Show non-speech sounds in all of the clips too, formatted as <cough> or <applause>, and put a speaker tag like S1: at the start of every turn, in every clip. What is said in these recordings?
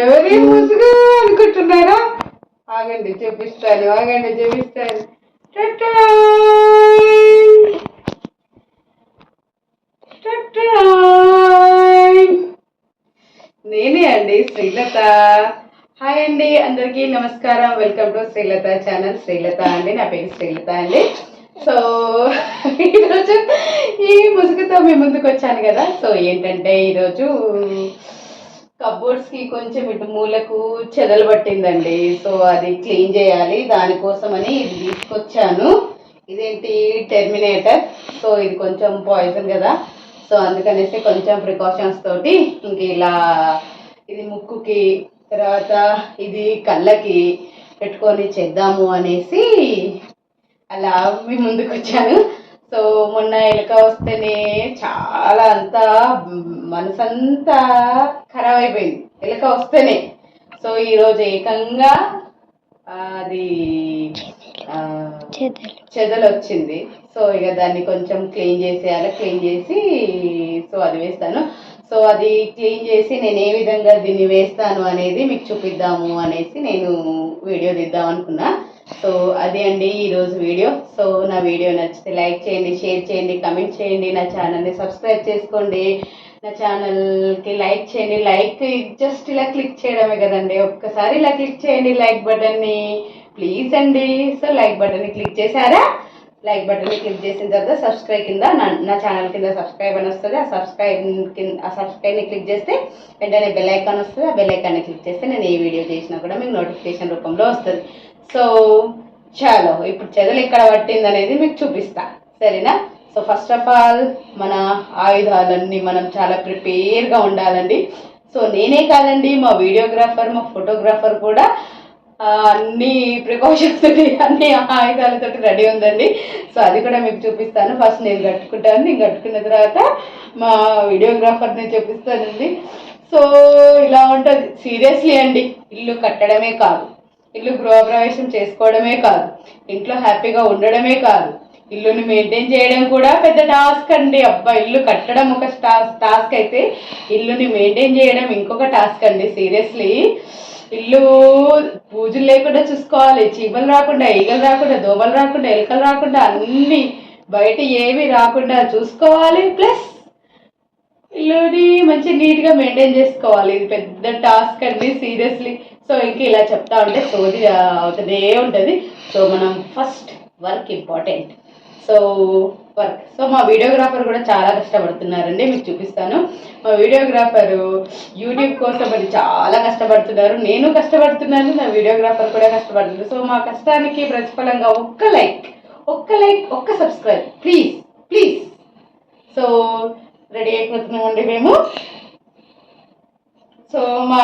S1: ఎవరి ముసుగు అనుకుంటున్నారా? ఆగండి చూపిస్తాను ఆగండి చూపిస్తాను. నేనే అండి శ్రీలత. హాయ్ అండి అందరికీ నమస్కారం. Welcome to Srilatha channel Srilatha అండి నా పేరు శ్రీలత అండి. సో ఈరోజు ఈ ముసుగుతో మీ ముందుకు వచ్చాను కదా. సో ఏంటంటే ఈరోజు కబోర్డ్స్కి కొంచెం ఇటు మూలకు చెదలు పట్టిందండి. సో అది క్లీన్ చేయాలి. దానికోసమని ఇది తీసుకొచ్చాను. ఇదేంటి టెర్మినేటర్? సో ఇది కొంచెం పాయిజన్ కదా. సో అందుకనేసి కొంచెం ప్రికాషన్స్ తోటి ఇంక ఇలా ఇది ముక్కుకి తర్వాత ఇది కళ్ళకి పెట్టుకొని చేద్దాము అనేసి అలా మీ ముందుకు వచ్చాను సో మొన్న ఎలుక వస్తేనే చాలా అంతా మనసంతా ఖరాబ్ అయిపోయింది. ఎలుక వస్తేనే. సో ఈరోజు ఏకంగా అది చెదలు వచ్చింది. సో ఇక దాన్ని కొంచెం క్లీన్ చేసేయాలి. క్లీన్ చేసి సో అది వేస్తాను. సో అది క్లీన్ చేసి నేను ఏ విధంగా దీన్ని వేస్తాను అనేది మీకు చూపిద్దాము అనేసి నేను వీడియో తీద్దాం అనుకున్నా. సో అదే అండి ఈరోజు వీడియో. సో నా వీడియో నచ్చితే లైక్ చేయండి షేర్ చేయండి కమెంట్ చేయండి. నా ఛానల్ని సబ్స్క్రైబ్ చేసుకోండి. నా ఛానల్కి లైక్ చేయండి. లైక్ జస్ట్ ఇలా క్లిక్ చేయడమే కదండి. ఒక్కసారి ఇలా క్లిక్ చేయండి లైక్ బటన్ని. ప్లీజ్ అండి. సో లైక్ బటన్ని క్లిక్ చేశారా? లైక్ బటన్ని క్లిక్ చేసిన తర్వాత సబ్స్క్రైబ్ కింద నా నా ఛానల్ కింద సబ్స్క్రైబ్ అని వస్తుంది. ఆ సబ్స్క్రైబ్ కింద ఆ సబ్స్క్రైబ్ని క్లిక్ చేస్తే వెంటనే బెల్ ఐకాన్ వస్తుంది. ఆ బెల్ ఐకాన్ని క్లిక్ చేస్తే నేను ఏ వీడియో చేసినా కూడా మీకు నోటిఫికేషన్ రూపంలో వస్తుంది. సో చాలో ఇప్పుడు చెదలు ఎక్కడ పట్టింది అనేది మీకు చూపిస్తా. సరేనా? సో ఫస్ట్ ఆఫ్ ఆల్ మన ఆయుధాలన్నీ మనం చాలా ప్రిపేర్గా ఉండాలండి. సో నేనే కాదండి మా వీడియోగ్రాఫర్ మా ఫోటోగ్రాఫర్ కూడా అన్ని ప్రికాషన్స్ తోటి అన్ని ఆయుధాలతో రెడీ ఉందండి. సో అది కూడా మీకు చూపిస్తాను. ఫస్ట్ నేను కట్టుకుంటాను. నేను కట్టుకున్న తర్వాత మా వీడియోగ్రాఫర్ని చూపిస్తానండి. సో ఇలా ఉంటుంది. సీరియస్లీ అండి ఇల్లు కట్టడమే కాదు. ఇల్లు గృహప్రవేశం చేసుకోవడమే కాదు ఇంట్లో హ్యాపీగా ఉండడమే కాదు. ఇల్లుని మెయింటైన్ చేయడం కూడా పెద్ద టాస్క్ అండి. అబ్బా ఇల్లు కట్టడం ఒక టాస్క్ టాస్క్ అయితే ఇల్లుని మెయింటైన్ చేయడం ఇంకొక టాస్క్ అండి. సీరియస్లీ ఇల్లు పూజలు లేకుండా చూసుకోవాలి. చీమలు రాకుండా ఈగలు రాకుండా దోమలు రాకుండా ఎలుకలు రాకుండా అన్ని బయట ఏవి రాకుండా చూసుకోవాలి. ప్లస్ ఇల్లుని మంచి నీట్గా మెయింటైన్ చేసుకోవాలి. ఇది పెద్ద టాస్క్ అండి సీరియస్లీ. సో ఇంక ఇలా చెప్తా ఉంటే సోది అవుతుందే ఉంటుంది. సో మనం first work important. So work. So మా వీడియోగ్రాఫర్ కూడా చాలా కష్టపడుతున్నారండి మీకు చూపిస్తాను. మా వీడియోగ్రాఫర్ యూట్యూబ్ కోసం అది చాలా కష్టపడుతున్నారు. నేను కష్టపడుతున్నాను నా వీడియోగ్రాఫర్ కూడా కష్టపడుతున్నారు. సో మా కష్టానికి ప్రతిఫలంగా ఒక్క లైక్ ఒక్క లైక్ ఒక్క subscribe. Please please. So ready అయిపోతున్నామండి మేము. సో మా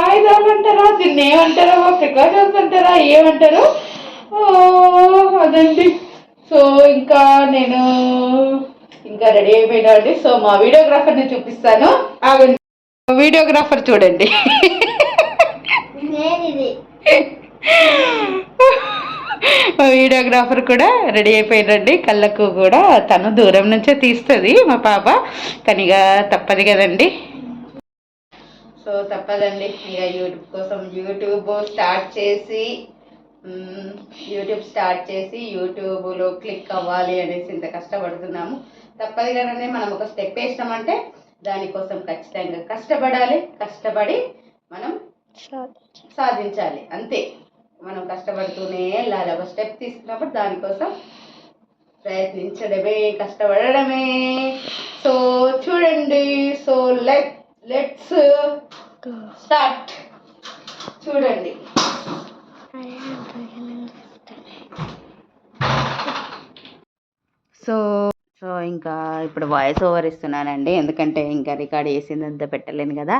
S1: ఆయుధాలు అంటారా దీన్ని ఏమంటారా ప్రికాషన్స్ అంటారా ఏమంటారు? ఓ, అదండి. సో ఇంకా నేను ఇంకా రెడీ అయిపోయినా అండి. సో మా వీడియోగ్రాఫర్ని చూపిస్తాను. ఆగండి. వీడియోగ్రాఫర్ చూడండి. మా వీడియోగ్రాఫర్ కూడా రెడీ అయిపోయినండి కళ్ళకు కూడా తను దూరం నుంచే తీస్తుంది మా పాప. కనిగా తప్పదు కదండి. సో తప్పదండి. ఇక యూట్యూబ్ కోసం యూట్యూబ్ స్టార్ట్ చేసి యూట్యూబ్ స్టార్ట్ చేసి యూట్యూబ్లో క్లిక్ అవ్వాలి అనేసి ఇంత కష్టపడుతున్నాము. తప్పదు కదండి. మనం ఒక స్టెప్ వేసినామంటే దానికోసం ఖచ్చితంగా కష్టపడాలి. కష్టపడి మనం సాధించాలి. అంతే. మనం కష్టపడుతూనే వెళ్ళాలి. ఒక స్టెప్ తీసుకున్నప్పుడు దానికోసం ప్రయత్నించడమే కష్టపడడమే. సో చూడండి. సో లెట్ లెట్స్ స్టార్ట్ చూడండి. సో సో ఇంకా ఇప్పుడు వాయిస్ ఓవర్ ఇస్తున్నానండి. ఎందుకంటే ఇంకా రికార్డ్ చేసిందంతా పెట్టలేను కదా.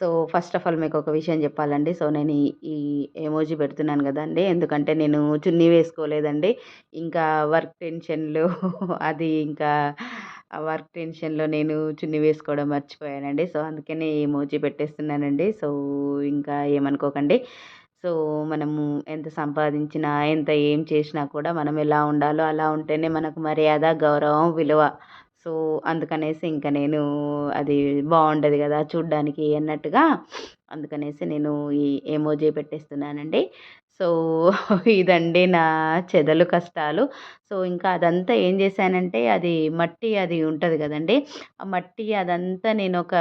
S1: సో ఫస్ట్ ఆఫ్ ఆల్ మీకు ఒక విషయం చెప్పాలండి. సో నేను ఈ ఎమోజీ పెడుతున్నాను కదండి. ఎందుకంటే నేను చున్నీ వేసుకోలేదండి. ఇంకా వర్క్ టెన్షన్లో అది ఇంకా వర్క్ టెన్షన్లో నేను చున్నీ వేసుకోవడం మర్చిపోయానండి. సో అందుకనే ఈ ఎమోజీ పెట్టేస్తున్నానండి. సో ఇంకా ఏమనుకోకండి. సో మనము ఎంత సంపాదించినా ఎంత ఏం చేసినా కూడా మనం ఎలా ఉండాలో అలా ఉంటేనే మనకు మర్యాద గౌరవం విలువ. సో అందుకనేసి ఇంకా నేను అది బాగుండదు కదా చూడ్డానికి అన్నట్టుగా అందుకనేసి నేను ఈ ఎమోజీ పెట్టేస్తున్నానండి. సో <laughs> ఇదండి నా చెదలు కష్టాలు. సో ఇంకా అదంతా ఏం చేశానంటే అది మట్టి అది ఉంటుంది కదండి. ఆ మట్టి అదంతా నేను ఒక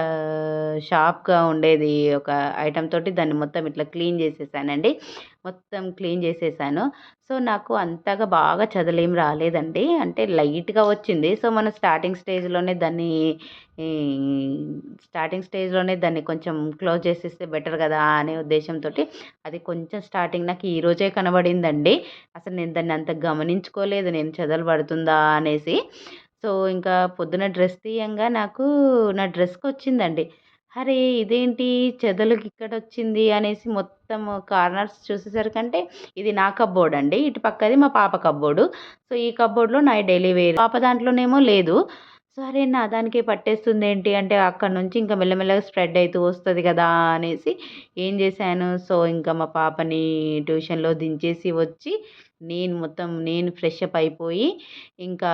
S1: షాప్గా ఉండేది ఒక ఐటమ్ తోటి దాన్ని మొత్తం ఇట్లా క్లీన్ చేసేసానండి. మొత్తం క్లీన్ చేసేసాను. సో నాకు అంతగా బాగా చదలేం రాలేదండి. అంటే లైట్గా వచ్చింది. సో మనం స్టార్టింగ్ స్టేజ్లోనే దాన్ని స్టార్టింగ్ స్టేజ్లోనే దాన్ని కొంచెం క్లోజ్ చేసేస్తే బెటర్ కదా అనే ఉద్దేశంతో అది కొంచెం స్టార్టింగ్ నాకు ఈరోజే కనబడిందండి. అసలు నేను దాన్ని అంత గమనించుకోలేదు. నేను చెదలు పడుతుందా అనేసి. సో ఇంకా పొద్దున డ్రెస్ తీయంగా నాకు నా డ్రెస్కి వచ్చిందండి. అరే ఇదేంటి? చెదలుకి ఇక్కడ వచ్చింది అనేసి మొత్తం కార్నర్స్ చూసేసరికంటే ఇది నా కబ్బోర్డ్ అండి. ఇటు పక్కది మా పాప కబ్బోర్డు సో ఈ కబ్బోర్డ్లో నా డైలీ వేర్ పాప దాంట్లోనేమో లేదు. సరే నా దానికి పట్టేస్తుంది ఏంటి అంటే అక్కడ నుంచి ఇంకా మెల్లమెల్లగా స్ప్రెడ్ అవుతూ వస్తుంది కదా అనేసి ఏం చేశాను? సో ఇంకా మా పాపని ట్యూషన్లో దించేసి వచ్చి నేను మొత్తం నేను ఫ్రెష్ అప్ అయిపోయి ఇంకా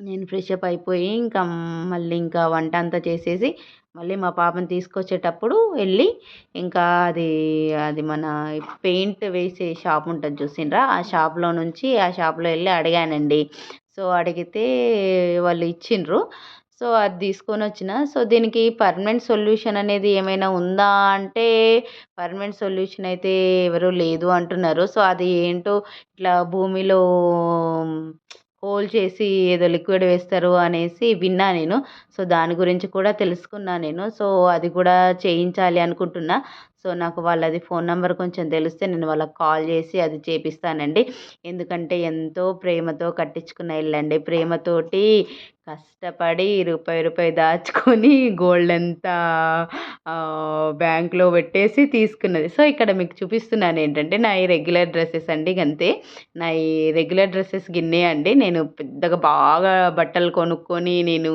S1: నేను ఫ్రెష్ అప్ అయిపోయి ఇంకా మళ్ళీ ఇంకా వంట అంతా చేసేసి మళ్ళీ మా పాపని తీసుకొచ్చేటప్పుడు వెళ్ళి ఇంకా అది అది మన పెయింట్ వేసే షాప్ ఉంటుంది చూసిండ్రా? ఆ షాప్లో నుంచి ఆ షాప్లో వెళ్ళి అడిగానండి. సో అడిగితే వాళ్ళు ఇచ్చిండ్రు. సో అది తీసుకొని వచ్చిన. సో దీనికి పర్మనెంట్ సొల్యూషన్ అనేది ఏమైనా ఉందా అంటే పర్మనెంట్ సొల్యూషన్ అయితే ఎవరు లేదు అంటున్నారు. సో అది ఏంటో ఇట్లా భూమిలో హోల్ చేసి ఏదో లిక్విడ్ వేస్తారు అనేసి విన్నా నేను. సో దాని గురించి కూడా తెలుసుకున్నా నేను. సో అది కూడా చేయించాలి అనుకుంటున్నా. సో నాకు వాళ్ళది ఫోన్ నెంబర్ కొంచెం తెలిస్తే నేను వాళ్ళకి కాల్ చేసి అది చేపిస్తానండి. ఎందుకంటే ఎంతో ప్రేమతో కట్టించుకున్న ఇల్లు అండి ప్రేమతోటి కష్టపడి రూపాయి రూపాయి దాచుకొని గోల్డ్ అంతా బ్యాంక్లో పెట్టేసి తీసుకున్నది. సో ఇక్కడ మీకు చూపిస్తున్నాను ఏంటంటే నా ఈ రెగ్యులర్ డ్రెస్సెస్ అండి అంతే నా ఈ రెగ్యులర్ డ్రెస్సెస్ గిన్నే అండి. నేను పెద్దగా బాగా బట్టలు కొనుక్కొని నేను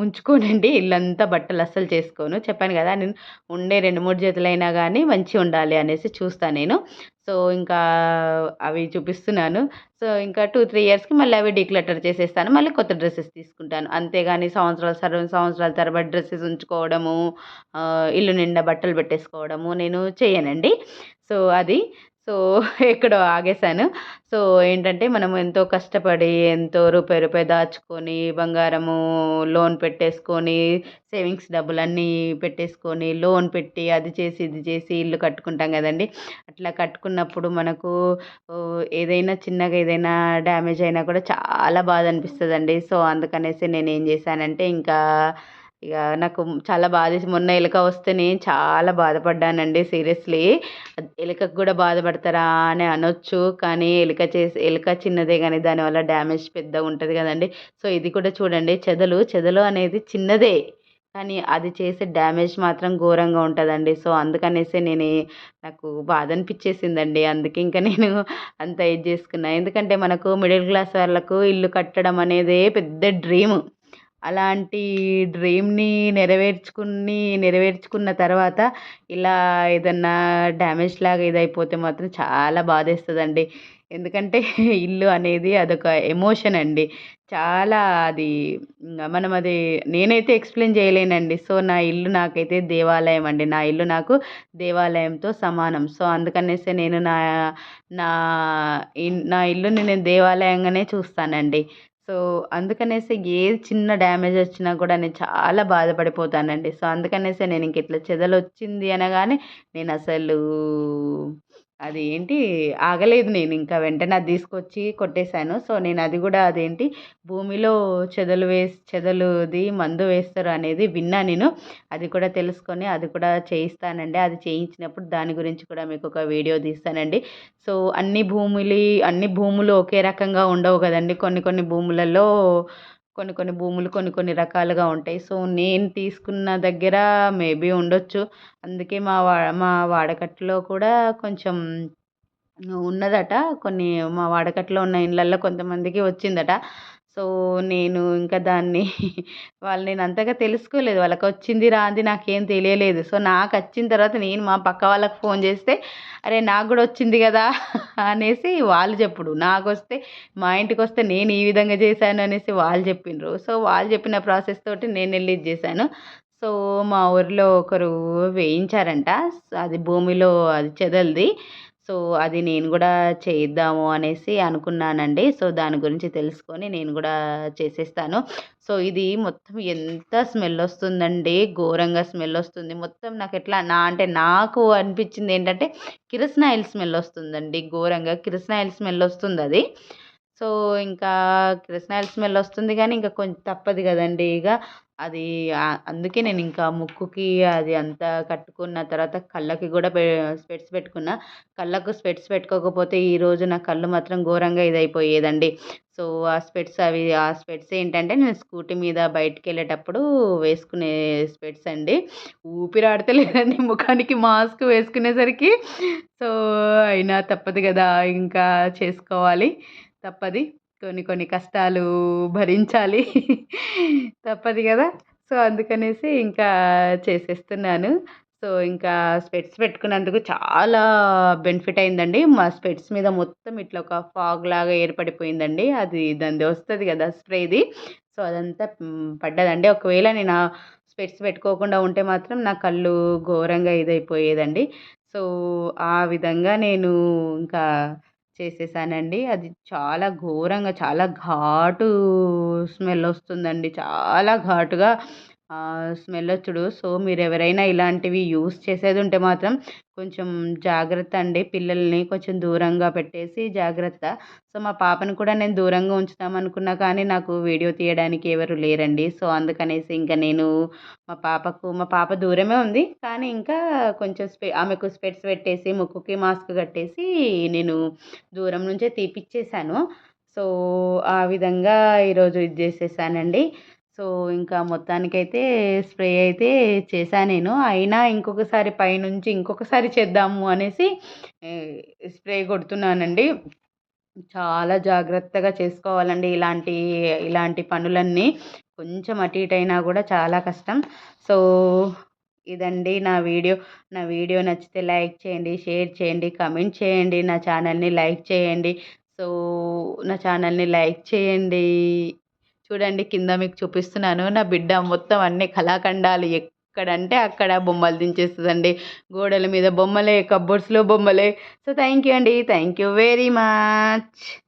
S1: ఉంచుకోనండి. ఇల్లంతా బట్టలు అస్సలు చేసుకోను. చెప్పాను కదా నేను ఉండే రెండు మూడు జతలైనా కానీ మంచిగా ఉండాలి అనేసి చూస్తాను నేను. సో ఇంకా అవి చూపిస్తున్నాను. సో ఇంకా టూ త్రీ ఇయర్స్కి మళ్ళీ అవి డిక్లటర్ చేసేస్తాను. మళ్ళీ కొత్త డ్రెస్సెస్ తీసుకుంటాను. అంతేగాని సంవత్సరాలు సర్వ సంవత్సరాల తరబడి డ్రెస్సెస్ ఉంచుకోవడము ఇల్లు నిండా బట్టలు పెట్టేసుకోవడము నేను చేయనండి సో అది. సో ఎక్కడో ఆగేశాను. సో ఏంటంటే మనం ఎంతో కష్టపడి ఎంతో రూపాయి రూపాయి దాచుకొని బంగారము లోన్ పెట్టేసుకొని సేవింగ్స్ డబ్బులన్నీ పెట్టేసుకొని లోన్ పెట్టి అది చేసి ఇది చేసి ఇల్లు కట్టుకుంటాం కదండి. అట్లా కట్టుకున్నప్పుడు మనకు ఏదైనా చిన్నగా ఏదైనా డ్యామేజ్ అయినా కూడా చాలా బాధ అనిపిస్తుందండి. సో అందుకనేసి నేను ఏం చేశానంటే ఇంకా ఇక నాకు చాలా బాధేసి మొన్న ఎలుక వస్తే నేను చాలా బాధపడ్డానండి సీరియస్లీ. ఎలుకకు కూడా బాధపడతారా అని అనొచ్చు కానీ ఎలుక చేసి ఎలుక చిన్నదే కానీ దానివల్ల డ్యామేజ్ పెద్దగా ఉంటుంది కదండి. సో ఇది కూడా చూడండి చెదలు చెదలు అనేది చిన్నదే కానీ అది చేసే డ్యామేజ్ మాత్రం ఘోరంగా ఉంటుందండి. సో అందుకనేసి నేను నాకు బాధ అనిపించేసిందండి అందుకే ఇంకా నేను అంత ఇది చేసుకున్నా. ఎందుకంటే మనకు మిడిల్ క్లాస్ వాళ్ళకు ఇల్లు కట్టడం అనేది పెద్ద డ్రీమ్. అలాంటి డ్రీమ్ని నెరవేర్చుకుని నెరవేర్చుకున్న తర్వాత ఇలా ఏదన్నా డ్యామేజ్ లాగా ఇదైపోతే మాత్రం చాలా బాధేస్తుందండి. ఎందుకంటే <laughs> ఇల్లు అనేది అదొక ఎమోషన్ అండి. చాలా అది మనం అది నేనైతే ఎక్స్ప్లెయిన్ చేయలేనండి. సో నా ఇల్లు నాకైతే దేవాలయం అండి. నా ఇల్లు నాకు దేవాలయంతో సమానం. సో అందుకనేసి నేను నా నా నా ఇల్లుని నేను దేవాలయంగానే చూస్తానండి. సో అందుకనేసి ఏది చిన్న డ్యామేజ్ వచ్చినా కూడా నేను చాలా బాధపడిపోతానండి. సో అందుకనేసి నేను ఇంక ఇట్లా చెదలు వచ్చింది అనగానే నేను అసలు అది ఏంటి ఆగలేదు నేను. ఇంకా వెంటనే అది తీసుకొచ్చి కొట్టేశాను. సో నేను అది కూడా అదేంటి భూమిలో చెదలు వేసి చెదలుది మందు వేస్తారు అనేది విన్నా నేను. అది కూడా తెలుసుకొని అది కూడా చేయిస్తానండి. అది చేయించినప్పుడు దాని గురించి కూడా మీకు ఒక వీడియో తీస్తానండి. సో అన్ని భూములు అన్ని భూములు ఒకే రకంగా ఉండవు కదండి. కొన్ని కొన్ని భూములలో కొన్ని కొన్ని భూములు కొన్ని కొన్ని రకాలుగా ఉంటాయి. సో నేను తీసుకున్న దగ్గర మేబీ ఉండొచ్చు. అందుకే మా వా మా వాడకట్టులో కూడా కొంచెం ఉన్నదట. కొన్ని మా వాడకట్లో ఉన్న ఇళ్ళల్లో కొంతమందికి వచ్చిందట. సో నేను ఇంకా దాన్ని <laughs> వాళ్ళు నేను అంతగా తెలుసుకోలేదు. వాళ్ళకి వచ్చింది రాంది నాకేం తెలియలేదు. సో నాకు వచ్చిన తర్వాత నేను మా పక్క వాళ్ళకి ఫోన్ చేస్తే అరే నాకు కూడా వచ్చింది కదా <laughs> అనేసి వాళ్ళు చెప్పుడు. నాకు వస్తే మా ఇంటికి వస్తే నేను ఈ విధంగా చేశాను అనేసి వాళ్ళు చెప్పిండ్రు సో వాళ్ళు చెప్పిన ప్రాసెస్ తోటి నేను వెళ్ళి చేశాను. సో మా ఊరిలో ఒకరు వేయించారంట. అది భూమిలో అది చెదలది. సో అది నేను కూడా చేద్దాము అనేసి అనుకున్నానండి. సో దాని గురించి తెలుసుకొని నేను కూడా చేసేస్తాను. సో ఇది మొత్తం ఎంత స్మెల్ వస్తుందండి. ఘోరంగా స్మెల్ వస్తుంది. మొత్తం నాకు ఎట్లా నా అంటే నాకు అనిపించింది ఏంటంటే కిరసనాయిల్ స్మెల్ వస్తుందండి. ఘోరంగా కిరసనాయిల్ స్మెల్ వస్తుంది అది సో ఇంకా కిరసనాయిల్ స్మెల్ వస్తుంది కానీ ఇంకా కొంచెం తప్పదు కదండి ఇక. అది అందుకే నేను ఇంకా ముక్కుకి అది అంతా కట్టుకున్న తర్వాత కళ్ళకి కూడా స్పెట్స్ పెట్టుకున్న. కళ్ళకు స్పెట్స్ పెట్టుకోకపోతే ఈరోజు నా కళ్ళు మాత్రం ఘోరంగా ఇదైపోయేదండి. సో ఆ స్పెట్స్ అవి ఆ స్పెట్స్ ఏంటంటే నేను స్కూటీ మీద బయటికి వెళ్ళేటప్పుడు వేసుకునే స్పెట్స్ అండి. ఊపిరాడతలేదండి ముఖానికి మాస్క్ వేసుకునేసరికి. సో అయినా తప్పదు కదా ఇంకా చేసుకోవాలి. తప్పది. కొన్ని కొన్ని కష్టాలు భరించాలి. తప్పదు కదా. సో అందుకనేసి ఇంకా చేసేస్తున్నాను. సో ఇంకా స్పెట్స్ పెట్టుకున్నందుకు చాలా బెనిఫిట్ అయిందండి. మా స్పెట్స్ మీద మొత్తం ఇట్లా ఒక ఫాగ్ లాగా ఏర్పడిపోయిందండి. అది దాని వస్తుంది కదా స్ప్రేది. సో అదంతా పడ్డదండి. ఒకవేళ నేను ఆ స్పెట్స్ పెట్టుకోకుండా ఉంటే మాత్రం నా కళ్ళు ఘోరంగా ఇదైపోయేదండి. సో ఆ విధంగా నేను ఇంకా చేసేసానండి. అది చాలా ఘోరంగా చాలా ఘాటు స్మెల్ వస్తుందండి. చాలా ఘాటుగా స్మెల్ వచ్చుడు. సో మీరు ఎవరైనా ఇలాంటివి యూస్ చేసేది ఉంటే మాత్రం కొంచెం జాగ్రత్త అండి. పిల్లల్ని కొంచెం దూరంగా పెట్టేసి జాగ్రత్త. సో మా పాపను కూడా నేను దూరంగా ఉంచుదాం అనుకున్నా కానీ నాకు వీడియో తీయడానికి ఎవరు లేరండి. సో అందుకనేసి ఇంకా నేను మా పాపకు మా పాప దూరమే ఉంది. కానీ ఇంకా కొంచెం స్పె ఆమెకు స్పెట్స్ పెట్టేసి ముక్కుకి మాస్క్ కట్టేసి నేను దూరం నుంచే తీపిచ్చేసాను. సో ఆ విధంగా ఈరోజు ఇది చేసేసానండి. సో ఇంకా మొత్తానికైతే స్ప్రే అయితే చేశాను నేను. అయినా ఇంకొకసారి పైనుంచి ఇంకొకసారి చేద్దాము అనేసి స్ప్రే కొడుతున్నానండి. చాలా జాగ్రత్తగా చేసుకోవాలండి ఇలాంటి ఇలాంటి పనులన్నీ. కొంచెం అటు ఇటు అయినా కూడా చాలా కష్టం. సో ఇదండి నా వీడియో. నా వీడియో నచ్చితే లైక్ చేయండి షేర్ చేయండి కమెంట్ చేయండి నా ఛానల్ని లైక్ చేయండి. సో నా ఛానల్ని లైక్ చేయండి. చూడండి కింద మీకు చూపిస్తున్నాను. నా బిడ్డ మొత్తం అన్ని కళాఖండాలు ఎక్కడంటే అక్కడ బొమ్మలు దించేస్తుందండి. గోడల మీద బొమ్మలే కబోర్డ్స్లో బొమ్మలే. సో థ్యాంక్ యూ అండి. Thank you very much